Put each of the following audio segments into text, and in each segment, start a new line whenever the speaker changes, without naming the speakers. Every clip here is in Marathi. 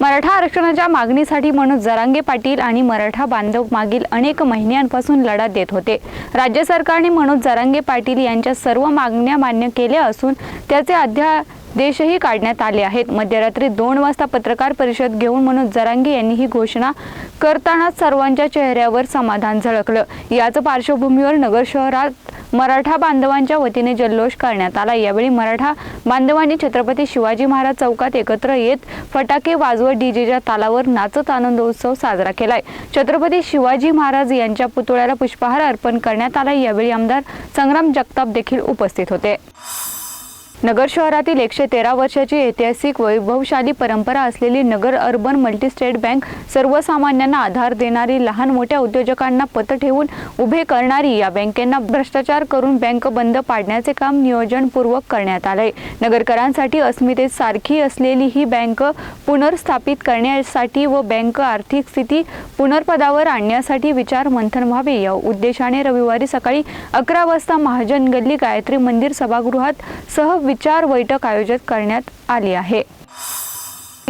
मराठा आरक्षणाच्या मागणीसाठी मनोज जरांगे पाटील आणि मराठा बांधव मागील अनेक महिन्यांपासून लढा देत होते. राज्य सरकारने मनोज जरांगे पाटील यांच्या सर्व मागण्या मान्य केल्या असून त्याचे अध्यादेशही काढण्यात आले आहेत. मध्यरात्री दोन वाजता पत्रकार परिषद घेऊन मनोज जरांगे यांनी ही घोषणा करतानाच सर्वांच्या चेहऱ्यावर समाधान झळकलं. याच पार्श्वभूमीवर नगर शहरात मराठा बांधवांच्या वतीने जल्लोष करण्यात आला. यावेळी मराठा बांधवांनी छत्रपती शिवाजी महाराज चौकात एकत्र येत फटाके वाजवत डीजेच्या तालावर नाचत आनंदोत्सव साजरा केलाय. छत्रपती शिवाजी महाराज यांच्या पुतळ्याला पुष्पहार अर्पण करण्यात आला यावेळी आमदार संग्राम जगताप देखील उपस्थित होते. नगर शहरातील एकशे तेरा वर्षाची ऐतिहासिक वैभवशाली परंपरा असलेली नगर अर्बन मल्टीस्टेट बँक सर्वसामान्यांना आधार देणारी लहान मोठ्या उद्योजकांना पत ठेवून उभे करणारी या बँकेंना भ्रष्टाचार करून बँक बंद पाडण्याचे काम नियोजनपूर्वक करण्यात आलंय. नगरकरांसाठी अस्मितेत सारखी असलेली ही बँक पुनर्स्थापित करण्यासाठी व बँक आर्थिक स्थिती पुनर्पदावर आणण्यासाठी विचार मंथन व्हावे या उद्देशाने रविवारी सकाळी अकरा वाजता महाजन गल्ली गायत्री मंदिर सभागृहात सह विचार बैठक आयोजित करण्यात आली आहे.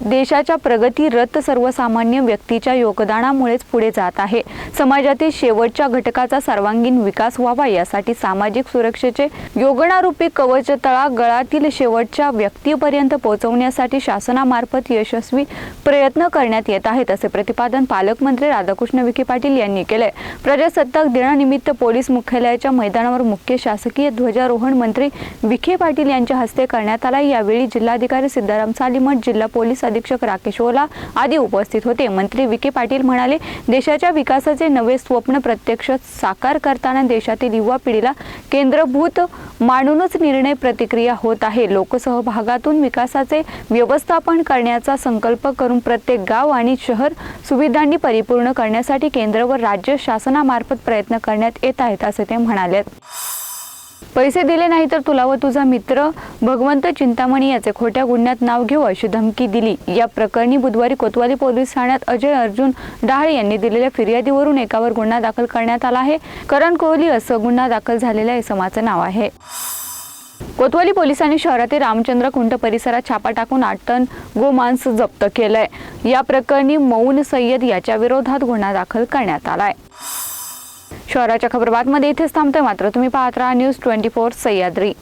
देशाच्या प्रगती रथ सर्वसामान्य व्यक्तीच्या योगदानामुळेच पुढे जात आहे. समाजातील शेवटच्या घटकाचा सर्वांगीण विकास व्हावा यासाठी सामाजिक सुरक्षेचे योगणारूपी कवच तळा गळातील शेवटच्या व्यक्तीपर्यंत पोहोचवण्यासाठी शासनामार्फत यशस्वी प्रयत्न करण्यात येत आहेत असे प्रतिपादन पालकमंत्री राधाकृष्ण विखे पाटील यांनी केले प्रजासत्ताक दिनानिमित्त पोलीस मुख्यालयाच्या मैदानावर मुख्य शासकीय ध्वजारोहण मंत्री विखे पाटील यांच्या हस्ते करण्यात आला. यावेळी जिल्हाधिकारी सिद्धाराम सालीमठ जिल्हा पोलीस पोलीस अधीक्षक राकेश ओला आदी उपस्थित होते. मंत्री विखे पाटील म्हणाले देशाच्या विकासाचे नवे स्वप्न प्रत्यक्ष साकार करताना देशातील युवा पिढीला केंद्रभूत मानूनच निर्णय प्रतिक्रिया होत आहे. लोकसहभागातून विकासाचे व्यवस्थापन करण्याचा संकल्प करून प्रत्येक गाव आणि शहर सुविधांनी परिपूर्ण करण्यासाठी केंद्र व राज्य शासनामार्फत प्रयत्न करण्यात येत आहेत असे ते म्हणाले पैसे दिले नाही तर तुला व तुझा मित्र भगवंत चिंतामणी याचे खोट्या गुन्ह्यात नाव घेऊ अशी धमकी दिली. या प्रकरणी बुधवारी कोतवाली पोलीस ठाण्यात अजय अर्जुन डाळ यांनी दिलेल्या फिर्यादीवरून एकावर गुन्हा दाखल करण्यात आला आहे. करण कोहली असं गुन्हा दाखल झालेल्या इसमाचं नाव आहे. कोतवाली पोलिसांनी शहरातील रामचंद्र कुंट परिसरात छापा टाकून आठ टन गोमांस जप्त केलंय. या प्रकरणी मौन सय्यद याच्या विरोधात गुन्हा दाखल करण्यात आलाय. शहराच्या खबरबातमध्ये इथेच थांबतोय मात्र. तुम्ही पाहत राहा news twenty four Sahyadri.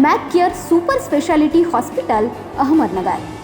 Mac care super speciality hospital Ahmednagar.